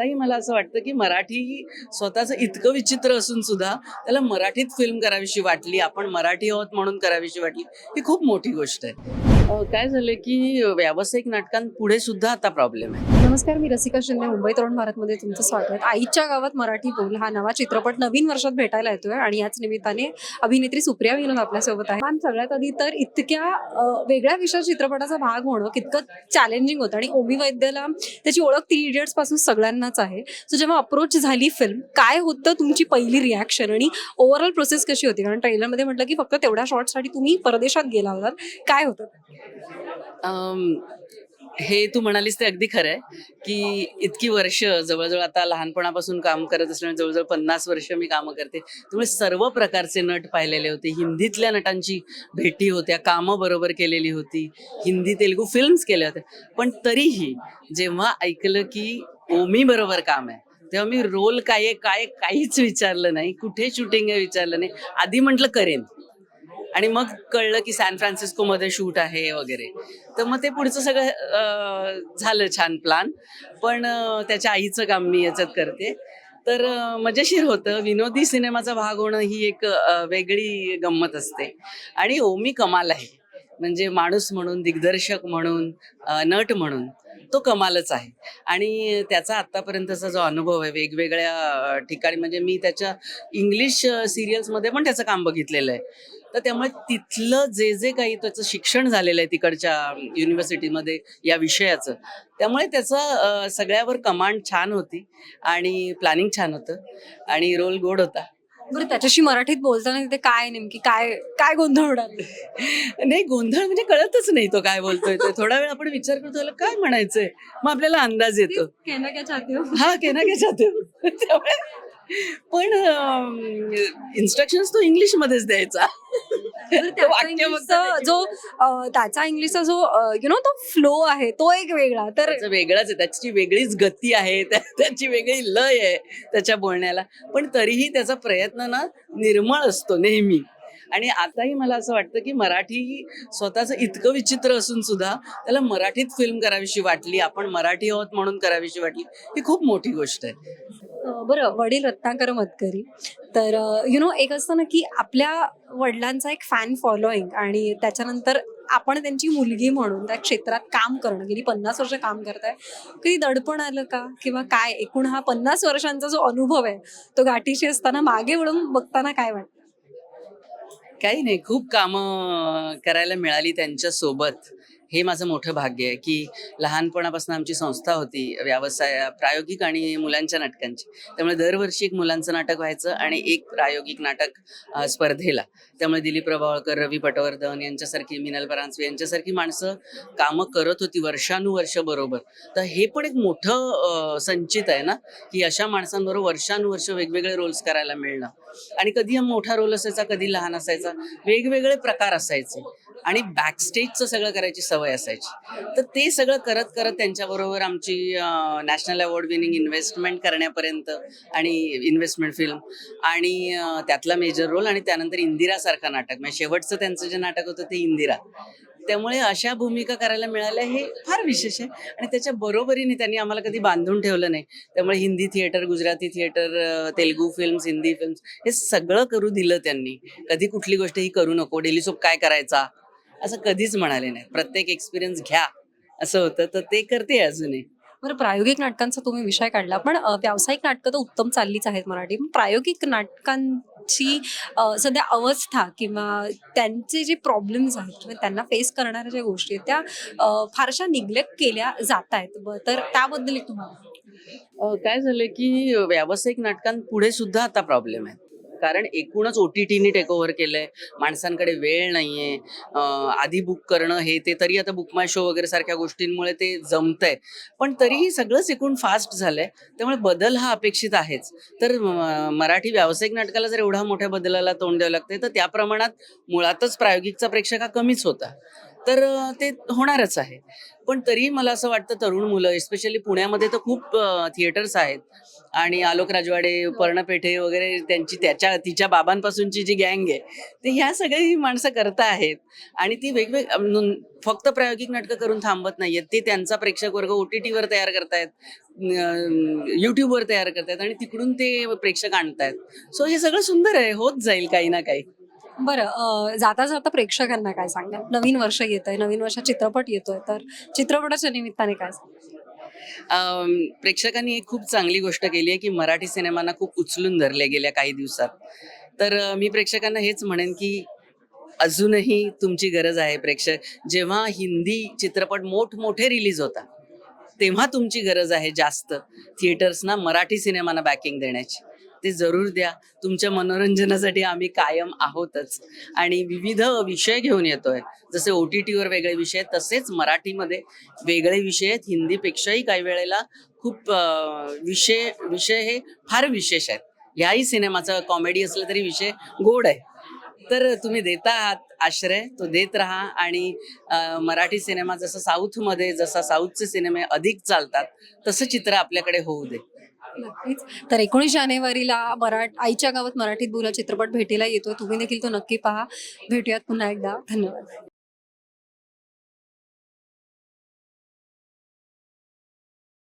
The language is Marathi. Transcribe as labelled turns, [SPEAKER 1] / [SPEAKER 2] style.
[SPEAKER 1] आताही मला असं वाटतं की मराठी स्वतःचं इतकं विचित्र असून सुद्धा त्याला मराठीत फिल्म करावीशी वाटली आपण मराठी आहोत म्हणून करावीशी वाटली ही खूप मोठी गोष्ट आहे. काय झालं की व्यावसायिक नाटकांपुढे सुद्धा आता प्रॉब्लेम आहे.
[SPEAKER 2] नमस्कार मी रसिका शिंदे मुंबई तरुण भारतमध्ये तुमचं स्वागत. आईच्या गावात मराठी बोल हा नवा चित्रपट नवीन वर्षात भेटायला येतोय आणि याच निमित्ताने अभिनेत्री सुप्रिया विनोद आपल्यासोबत आहे. आणि सगळ्यात आधी तर इतक्या वेगळ्या विषय चित्रपटाचा भाग होणं कितकं चॅलेंजिंग होतं. आणि ओमी वैद्यला त्याची ओळख थ्री इडियट्सपासून सगळ्यांनाच आहे. सो जेव्हा अप्रोच झाली फिल्म काय होतं तुमची पहिली रिॲक्शन आणि ओव्हरऑल प्रोसेस कशी होती? कारण ट्रेलरमध्ये म्हटलं की फक्त तेवढ्या शॉर्टसाठी तुम्ही परदेशात गेला होतात. काय होतं?
[SPEAKER 1] हे तू म्हणालीस ते अगदी खरं आहे की इतकी वर्ष जवळजवळ आता लहानपणापासून काम करत असल्यामुळे जवळजवळ पन्नास वर्ष मी कामं करते. त्यामुळे सर्व प्रकारचे नट पाहिलेले होते. हिंदीतल्या नटांची भेटी होत्या कामं बरोबर केलेली होती. हिंदी तेलुगू फिल्म्स केल्या होत्या. पण तरीही जेव्हा ऐकलं की ओमी बरोबर काम आहे तेव्हा मी रोल काय काय काहीच विचारलं नाही. कुठे शूटिंग आहे विचारलं नाही. आधी म्हटलं करेन. आणि मग कळलं की सॅन फ्रान्सिस्को मध्ये शूट आहे वगैरे. तर मग ते पुढचं सगळं झालं छान प्लान पण त्याच्या आईचं काम मी याच्यात करते. तर मजेशीर होतं. विनोदी सिनेमाचा भाग होणं ही एक वेगळी गंमत असते. आणि हो, ओमी कमाल आहे. म्हणजे माणूस म्हणून दिग्दर्शक म्हणून नट म्हणून तो कमालच आहे. आणि त्याचा आत्तापर्यंतचा जो अनुभव आहे वेगवेगळ्या ठिकाणी म्हणजे मी त्याच्या इंग्लिश सिरियल्समध्ये पण त्याचं काम बघितलेलं आहे. तर त्यामुळे तिथलं जे जे काही त्याचं शिक्षण झालेलं आहे तिकडच्या युनिव्हर्सिटीमध्ये या विषयाचं त्यामुळे त्याचं सगळ्यावर कमांड छान होती आणि प्लॅनिंग छान होतं आणि रोल गोड होता
[SPEAKER 2] बरं त्याच्याशी मराठीत बोलताना तिथे काय नेमकी काय काय गोंधळ उडाले
[SPEAKER 1] नाही गोंधळ म्हणजे कळतच नाही तो काय बोलतोय ते थोडा वेळ आपण विचार करतो त्याला काय म्हणायचंय मग आपल्याला अंदाज येतो
[SPEAKER 2] कहना क्या चाहते हो
[SPEAKER 1] हा केना क्या चाहते हो? त्यामुळे पण इन्स्ट्रक्शन तो इंग्लिश मध्येच द्यायचा
[SPEAKER 2] जो त्याचा इंग्लिशचा जो यु नो तो फ्लो आहे तो एक वेगळा. तर
[SPEAKER 1] वेगळाच आहे त्याची वेगळीच गती आहे त्या- त्याची वेगळी लय आहे त्याच्या बोलण्याला. पण तरीही त्याचा प्रयत्न ना निर्मळ असतो नेहमी. आणि आताही मला असं वाटतं की मराठी स्वतःचं इतकं विचित्र असून सुद्धा त्याला मराठीत फिल्म करावीशी वाटली आपण मराठी आहोत म्हणून करावीशी वाटली ही खूप मोठी गोष्ट आहे.
[SPEAKER 2] बरं वडील रत्नाकर मतकरी तर यु नो एक असतं ना की आपल्या वडिलांचा एक फॅन फॉलोईंग आणि त्याच्यानंतर आपण त्यांची मुलगी म्हणून त्या क्षेत्रात काम करणं. गेली पन्नास वर्ष काम करताय. कधी दडपण आलं का? किंवा काय? एकूण हा पन्नास वर्षांचा जो अनुभव आहे तो गाठीशी असताना मागे वळून बघताना काय वाटतं?
[SPEAKER 1] काही नाही. खूप कामं करायला मिळाली त्यांच्यासोबत. हे माझं मोठं भाग्य आहे की लहानपणापासून आमची संस्था होती व्यवसाय प्रायोगिक आणि मुलांच्या नाटकांची. त्यामुळे दरवर्षी एक मुलांचं नाटक व्हायचं आणि एक प्रायोगिक नाटक स्पर्धेला. त्यामुळे दिलीप प्रभावळकर रवी पटवर्धन यांच्यासारखी मिनल परांजपे यांच्यासारखी माणसं कामं करत होती वर्षानुवर्ष बरोबर. तर हे पण एक मोठं संचित आहे ना की अशा माणसांबरोबर वर्षानुवर्ष वेगवेगळे रोल्स करायला मिळणं. आणि कधी हा मोठा रोल असायचा कधी लहान असायचा वेगवेगळे प्रकार असायचे. आणि बॅकस्टेजचं सगळं करायची सवय असायची. तर ते सगळं करत करत त्यांच्याबरोबर आमची नॅशनल अवॉर्ड विनिंग इन्व्हेस्टमेंट करण्यापर्यंत आणि इन्व्हेस्टमेंट फिल्म आणि त्यातला मेजर रोल आणि त्यानंतर इंदिरासारखा नाटक. म्हणजे शेवटचं त्यांचं जे नाटक होतं ते इंदिरा. त्यामुळे अशा भूमिका करायला मिळाल्या हे फार विशेष आहे. आणि त्याच्या बरोबरीने त्यांनी आम्हाला कधी बांधून ठेवलं नाही. त्यामुळे Hindi theatre Gujarati theatre Telugu Telugu films Hindi films हे सगळं करू दिलं त्यांनी. कधी कुठली गोष्ट ही करू नको. डेली सोप काय करायचा? असं कधीच म्हणाले नाही. प्रत्येक एक्सपिरियन्स घ्या. असं होतं. तर ते करते अजूनही.
[SPEAKER 2] बरं प्रायोगिक नाटकांचा तुम्ही विषय काढला. पण व्यावसायिक नाटकं तर उत्तम चाललीच आहेत मराठी. प्रायोगिक नाटकांची सध्या अवस्था किंवा त्यांचे जे प्रॉब्लेम्स आहेत किंवा त्यांना फेस करणाऱ्या ज्या गोष्टी आहेत त्या फारशा निग्लेक्ट केल्या जात आहेत. तर त्याबद्दल एक तुम्हाला
[SPEAKER 1] काय झालं की व्यावसायिक नाटकांपुढे सुद्धा आता प्रॉब्लेम आहे कारण एकूणच ओ टी टीने टेक ओव्हर केलंय. माणसांकडे वेळ नाहीये. आधी बुक करणं हे ते तरी आता बुक माय शो वगैरे सारख्या गोष्टींमुळे ते जमतंय. पण तरीही सगळंच एकूण फास्ट झालंय. त्यामुळे बदल हा अपेक्षित आहेच. तर मराठी व्यावसायिक नाटकाला जर एवढ्या मोठ्या बदलाला तोंड द्यावं लागतंय तर त्या प्रमाणात मुळातच प्रायोगिकचा प्रेक्षक हा कमीच होता. तर ते होणारच आहे. पण तरी मला असं वाटतं तरुण मुलं एस्पेशली पुण्यामध्ये तर खूप थिएटर्स आहेत. आणि आलोक राजवाडे पर्णपेठे वगैरे त्यांची त्याच्या तिच्या बाबांपासूनची जी गँग आहे ते ह्या सगळी माणसं करता आहेत. आणि ती वेगवेग फक्त प्रायोगिक नाटकं करून थांबत नाहीयेत. ते त्यांचा प्रेक्षक वर्ग ओ टी टीवर तयार करतायत युट्यूबवर तयार करतायत आणि तिकडून ते प्रेक्षक आणतायत. सो हे सगळं सुंदर आहे होत जाईल काही ना काही.
[SPEAKER 2] बरं जाता जाता प्रेक्षकांना काय सांगाल नवीन वर्ष येत आहे नवीन वर्ष चित्रपट येतोय तर चित्रपटाच्या निमित्ताने काय सांगाल?
[SPEAKER 1] प्रेक्षकांनी एक खूप चांगली गोष्ट केली आहे की मराठी सिनेमांना खूप उचलून धरले गेल्या काही दिवसात. तर मी प्रेक्षकांना हेच म्हणेन की अजूनही तुमची गरज आहे प्रेक्षक. जेव्हा हिंदी चित्रपट मोठमोठे रिलीज होता तेव्हा तुमची गरज आहे जास्त थिएटर्सना मराठी सिनेमांना बॅकिंग देण्याची. ते जरूर द्या. तुमच्या मनोरंजनासाठी आम्ही कायम आहोतच. आणि विविध विषय घेऊन येतोय. जसे ओ टी टीवर वेगळे विषय आहेत, तसेच मराठीमध्ये वेगळे विषय आहेत. हिंदीपेक्षाही काही वेळेला खूप विषय विषय हे फार विशेष आहेत. ह्याही सिनेमाचा कॉमेडी असलं तरी विषय गोड आहे. तर तुम्ही देता आहात आश्रय तो देत राहा. आणि मराठी सिनेमा जसं साऊथमध्ये जसा साऊथचे सिनेमे अधिक चालतात तसं चित्र आपल्याकडे होऊ दे.
[SPEAKER 2] नक्कीच. तर एकोणीस जानेवारीला मराठ आईच्या गावात मराठीत बोला चित्रपट भेटीला येतो तुम्ही देखील तो नक्की पहा. भेटूयात पुन्हा एकदा. धन्यवाद.